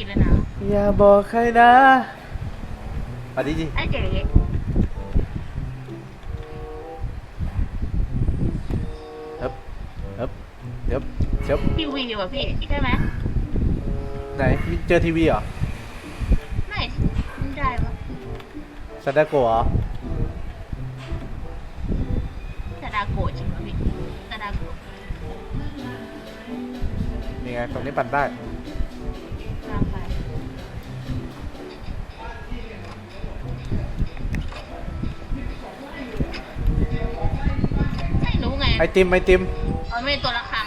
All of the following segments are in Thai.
ปิดเลยนะอย่าบอกใครนะมาดิจิไอ้เจ๊เฮ้บเฮ้บเฮ้บเฮ้บทีวีว่ะพี่ใช่ไหมไหนมีเจอทีวีเหรอ ไม่ไม่ได้วะซันดาโกะเหรอซาดาโกะจริงวะพี่ซาดาโกะนี่ไงตรงนี้ปั่นได้ ไม่รู้ไงไอติมไอติมมันไม่ตัวละครัง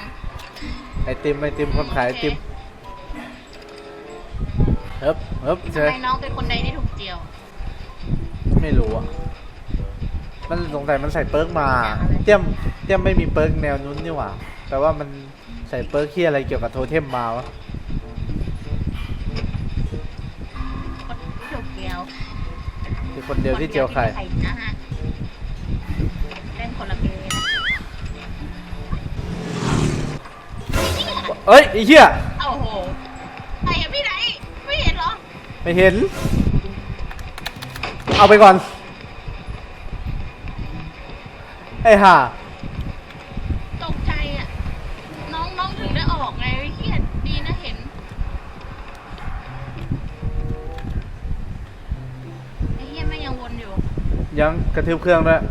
ไอติมไอติมคนขายไอติมเฮ้บเฮ้บเจทำอไมน้องเป็นคนใดที่ถูกเจียว ไม่รู้อะ มันสงสัยมันใส่เปิร์กมา เตี้ยมเตี้ยมไม่มีเปิร์กแนวนู้นนี่หว่าแปลว่ามันใส่เปิร์กที่อะไรเกี่ยวกับโทเทมมาวะ คนที่ถูกเจียวคือคนเดียวที่เจียวไข่ คนเดียวที่นะฮะเล่นคนละเกม เอ้ยไอ้เหี้ยโอ้โหใครอะพี่ไหน ไม่เห็นเหรอ ไม่เห็น เอาไปก่อน ไอ้ห่าตกใจอะน้องน้องถึงได้ออกไงเครียดดีนะเห็น ไอ้เหี้ยแม่งยังวนอยู่ ยังกระทืบเครื่องด้วย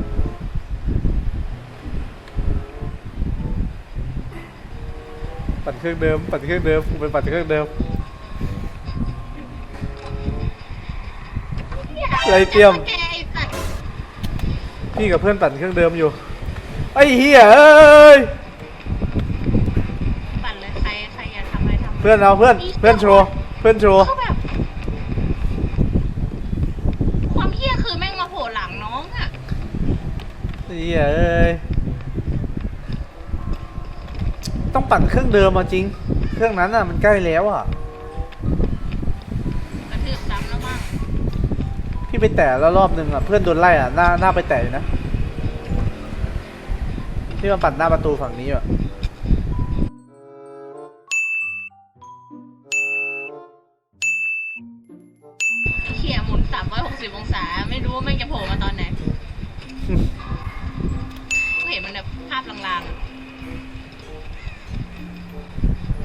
ปั่นเครื่องเดิม ปั่นเครื่องเดิมกูไปปั่นเครื่องเดิมอะไรเตรียมแกไอ้สัตว์พี่กับเพื่อนปั่นเครื่องเดิมอยู่ ไอ้เหี้ยเอ้ย ปั่นเลยใครใครอยากทำอะไรทำเพื่อนเอาเพื่อน เพื่อนโชว์ เพื่อนโชว์ เขาแบบความเหี้ยคือแม่งมาโผล่หลังน้องอะไอ้เหี้ยเอ้ย ต้องปั่นเครื่องเดิมมาจริง เครื่องนั้นอะมันใกล้แล้วอะ กระทืบซ้ำแล้วมั้งพี่ไปแตะแล้วรอบหนึ่งอะเพื่อนโดนไล่อะหน้าหน้าไปแตะอยู่นะพี่มาปั่นหน้าประตูฝั่งนี้อะไอ้เหี้ยหมุน 360 องศา ไม่รู้ว่าแม่งจะโผล่มาตอนไหน กูเห็นมันแบบภาพลางๆอะ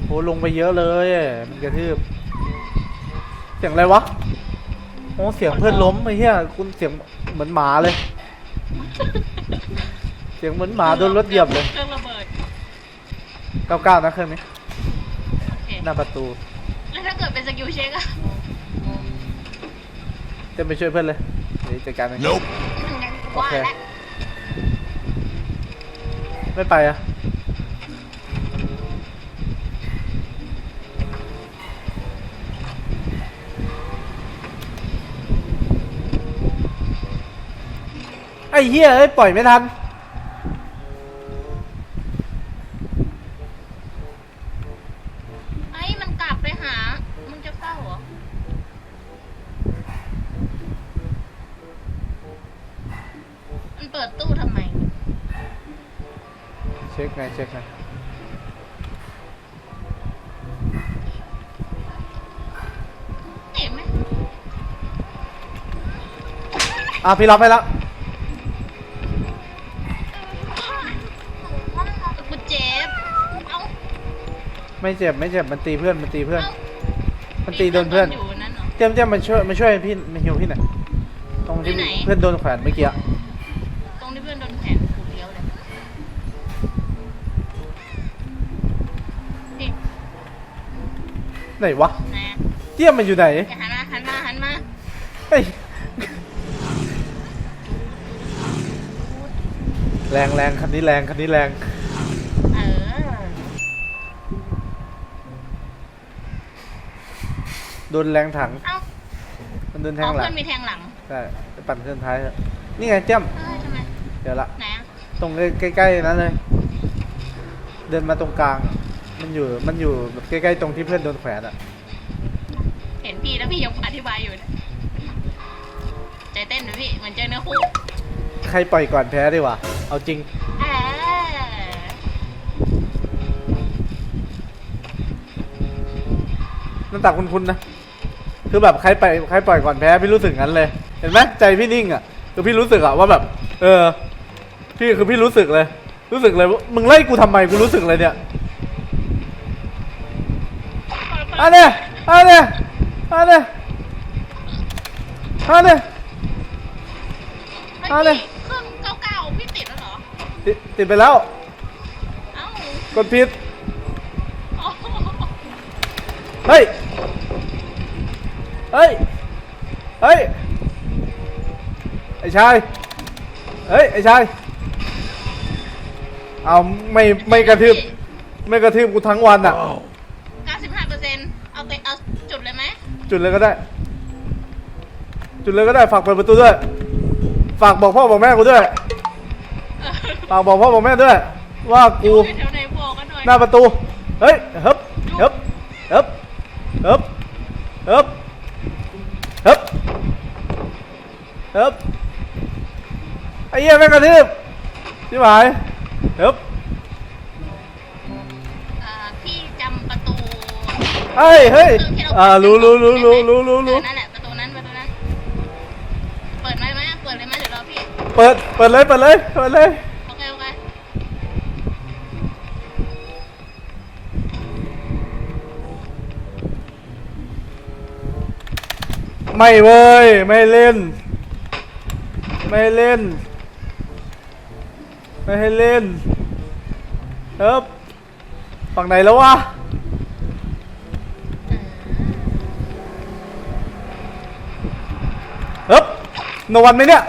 โหลงไปเยอะเลยมันกระทืบ เสียงอะไรวะโอ้เสียงเพื่อนล้มไอ้เหี้ยคุณเสียงเหมือนหมาเลย เสียงเหมือนหมาโดนรถเหยียบเลยเครื่องระเบิดเก้าเก้านะเครื่องนี้โอเคหน้าประตูแล้วถ้าเกิดเป็นสกิลเช็คอะจะไปช่วยเพื่อนเลยเดี๋ยวจัดการเอง Nope. ว่าแล้ว ไม่ไปอะ ไอ้เหี้ยเอ้ยปล่อยไม่ทัน ไอ้มันกลับไปหา มึงจะเฝ้าเหรอ มันเปิดตู้ทำไม เช็คไงเช็คไงเห็นไหม อะพี่รับให้แล้ว ไม่เจ็บไม่เจ็บมันตีเพื่อนมันตีเพื่อนเอ้ามันตีโดนเพื่อนอยู่นั่นเหรอเตรียมเตรียมมาช่วยมาช่วยพี่มาฮิวพี่หน่อยตรงที่ที่ไหน เพื่อนโดนแขวนเมื่อกี้อะตรงที่เพื่อนโดนแขนถูกเลี้ยวเลยนี่ไหนวะนะเตรียมมันอยู่ไหนอย่าหันมาหันมาหันมาเฮ้ยแรงแรงคันนี้แรงคันนี้แรง เออ โด นแรงถัง เอ้ามันโดนแทอ๋องหลัเพื่งอนมีแทงหลังใช่ไปปั่นเครื่องท้ายเถอะนี่ไงเตรียมเออทำไมเดี๋ยวละ ไหนอะตรงใกล้ๆนั้นเลย เดินมาตรงกลาง มันอยู่ มันอยู่แบบใกล้ๆตรงที่เพื่อนโดนแขวนอะเห็นพี่แล้วพี่ยังอธิบายอยู่เนี่ยใจเต้นนะพี่เหมือนเจอเนื้อคู่ใครปล่อยก่อนแพ้ดีกว่าเอาจริง เออหน้าตาคุ้นๆนะ คือแบบใครไปใครปล่อยก่อนแพ้พี่รู้สึกงั้นเลย เห็นไหมใจพี่นิ่งอะคือพี่รู้สึกอะว่าแบบ เออ พี่คือพี่รู้สึกเลย รู้สึกเลยว่ามึงไล่กูทำไมกูรู้สึกเลยเนี่ยอันเนี้ยอันเนี้ยอันเนี้ยอันเนี้ยเฮ้ยเอาเลยพี่เครื่องเก้าเก้าพี่ติดแล้วเหรอติดติดไปแล้วเอ้ากดผิดโอ้โหเฮ้ย เฮ้ย เฮ้ย ไอ้ชาย เฮ้ย ไอ้ชาย เอาไม่ไม่กระทืบไม่กระทืบกูทั้งวันอะเก้าสิบห้าเปอร์เซ็นต์เอาเตะเอาจุดเลยไหมจุดเลยก็ได้ จุดเลยก็ได้ฝากเปิดประตูด้วย ฝากบอกพ่อบอกแม่กูด้วย เออฝากบอกพ่อบอกแม่ด้วย ว่าอกูยู่แถวไหนบอกกันหน่อยหน้าประตู เฮ้ยฮึบฮึบฮึบฮึบฮึบฮึบ ฮึบไอ้เหี้ยแม่งกระทืบชิบหายฮึบอ่าพี่จำประตูเฮ้ยเฮ้ยเครื่องที่เราอ่ารู้รู้รู้รู้รู้รู้รู้เออนั่นแหละประตูนั้นประตูนั้น เปิดไหมไหมเปิดเลยไหมเดี๋ยวรอพี่ เปิดเปิดเลยเปิดเลยเปิดเลยโอเคโอเคไม่เว้ยไม่เล่น ไม่เล่น ไม่ให้เล่นเฮ้บฝั่งไหนแล้ววะเฮ้บโนวันไหมเนี่ย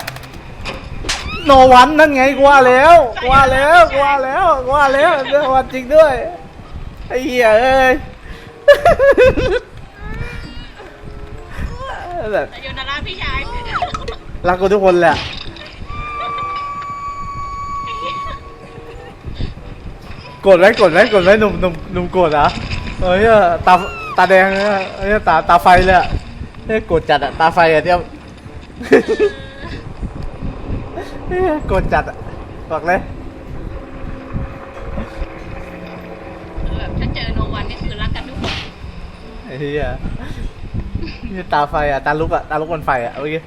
โนวันนั่นไงกว่าแล้วกว่าแล้วกว่าแล้วกว่าแล้วโนวันจริงด้วยไอ้เหี้ยเอ้ยแบบแต่โยนาราพี่ชาย รักกูทุกคนแหละ กดไหมกดไหมกดไหมหนุ่มหนุ่มหนุ่มกดเหรอะเฮ้ยตาตาแดงเนี่ยเฮ้ยตาตาไฟเลยอะเฮ้ยกดจัดอะตาไฟอะเทียบเฮ้ยกดจัดอะบอกเลยแบบถ้าเจอโนวันนี่คือรักกันทุกคน ไอ้เหี้ยนี่ตาไฟอะตาลุกอะตาลุกบนไฟอะเมื่อกี้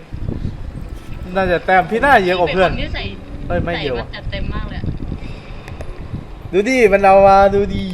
น่าจะแต้มพี่น่าเยอะกว่าเพื่อน ป็คที่ใส่เฮ้ยไม่เยอะใส่ว่ะมาจัดเต็มมากเลยอะดูดิมันเอามาดูดิ